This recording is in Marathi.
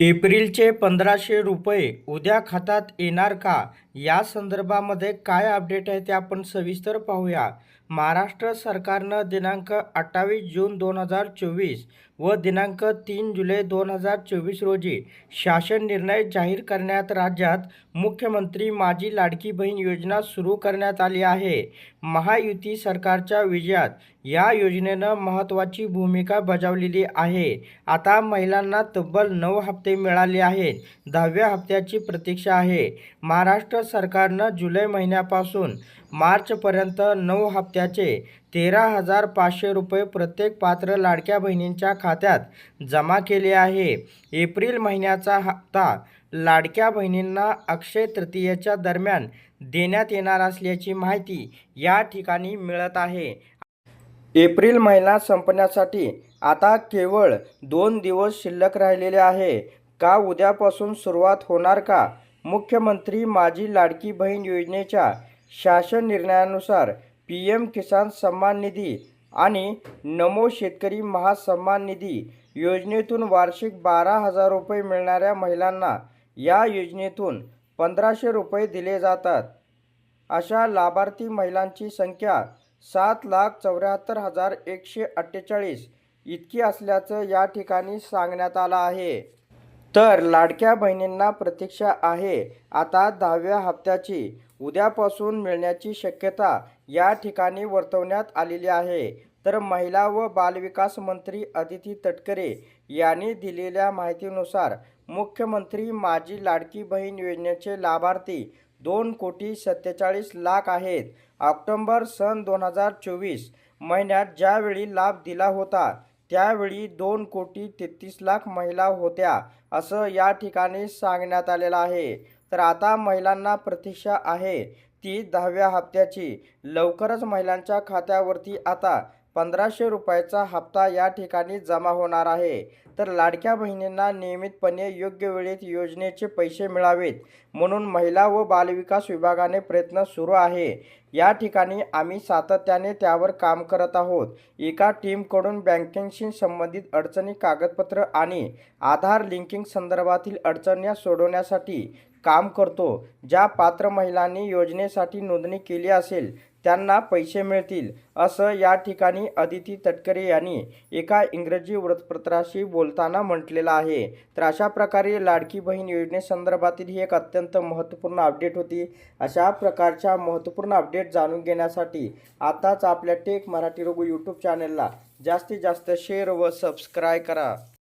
एप्रिलचे पंधराशे रुपये उद्या खात्यात येणार का? या संदर्भामध्ये काय अपडेट आहे ते आपण सविस्तर पाहूया. महाराष्ट्र सरकारनं दिनांक अठ्ठावीस जून दोन हजार चोवीस व दिनांक तीन जुलै दोन हजार चोवीस रोजी शासन निर्णय जाहीर करण्यात राज्यात मुख्यमंत्री माझी लाडकी बहीण योजना सुरू करण्यात आली आहे. महायुती सरकारच्या विजयात या योजनेनं महत्त्वाची भूमिका बजावलेली आहे. आता महिलांना तब्बल नऊ हप्ते मिळाले आहेत. दहाव्या हप्त्याची प्रतीक्षा आहे. महाराष्ट्र सरकारनं जुलै महिन्यापासून मार्चपर्यंत नऊ हप्त्याचे तेरा हजार पाचशे रुपये प्रत्येक पात्र लाडक्या बहिणींच्या खात्यात जमा केले आहे. एप्रिल महिन्याचा हप्ता लाडक्या बहिणींना अक्षय तृतीयेच्या दरम्यान देण्यात येणार असल्याची माहिती या ठिकाणी मिळत आहे. एप्रिल महिना संपण्यासाठी आता केवळ दोन दिवस शिल्लक राहिलेले आहे. का उद्यापासून सुरुवात होणार का मुख्यमंत्री माझी लाडकी बहीण योजनेच्या शासन निर्णयानुसार पी एम किसान सन्मान निधी आणि नमो शेतकरी महासन्मान निधी योजनेतून वार्षिक बारा हजार रुपये मिळणाऱ्या महिलांना या योजनेतून पंधराशे रुपये दिले जातात. अशा लाभार्थी महिलांची संख्या सात लाख चौऱ्याहत्तर हजार एकशे अठ्ठेचाळीस इतकी असल्याचं या ठिकाणी सांगण्यात आलं आहे. तर लाडक्या बहिणींना प्रतीक्षा आहे. आता दहाव्या हप्त्याची उद्यापासून मिळण्याची शक्यता या ठिकाणी वर्तवण्यात आलेली आहे. तर महिला व बालविकास मंत्री अदिती तटकरे यांनी दिलेल्या माहितीनुसार मुख्यमंत्री माझी लाडकी बहीण योजनेचे लाभार्थी दोन कोटी सत्तेचाळीस लाख आहेत. ऑक्टोंबर सन दोन हजार चोवीस महिन्यात ज्यावेळी लाभ दिला होता त्यावेळी दोन कोटी तेहतीस लाख महिला होत्या असं या ठिकाणी सांगण्यात आलेलं आहे. तर आता महिलांना प्रतीक्षा आहे ती दहाव्या हप्त्याची. लवकरच महिलांच्या खात्यावरती आता पंधराशे रुपयाचा हप्ता या ठिकाणी जमा होणार आहे. तर लाडक्या बहिणींना नियमितपणे योग्य वेळेत योजनेचे पैसे मिळावेत म्हणून महिला व बालविकास विभागाने प्रयत्न सुरू आहे. या ठिकाणी आम्ही सातत्याने त्यावर काम करत आहोत. एका टीमकडून बँकिंगशी संबंधित अडचणी कागदपत्र आणि आधार लिंकिंग संदर्भातील अडचण्या सोडवण्यासाठी काम करतो. ज्या पात्र महिलांनी योजनेसाठी नोंदणी केली असेल त्यांना पैसे मिळतील असं या ठिकाणी अदिती तटकरे यांनी एका इंग्रजी वृत्तपत्राशी बोल बोलताना म्हटलेलं आहे. तर अशा प्रकारे लाडकी बहीण योजनेसंदर्भातील ही एक अत्यंत महत्त्वपूर्ण अपडेट होती. अशा प्रकारच्या महत्त्वपूर्ण अपडेट जाणून घेण्यासाठी आताच आपल्या टेक मराठी रोगो यूट्यूब चॅनलला जास्तीत जास्त शेअर व सबस्क्राईब करा.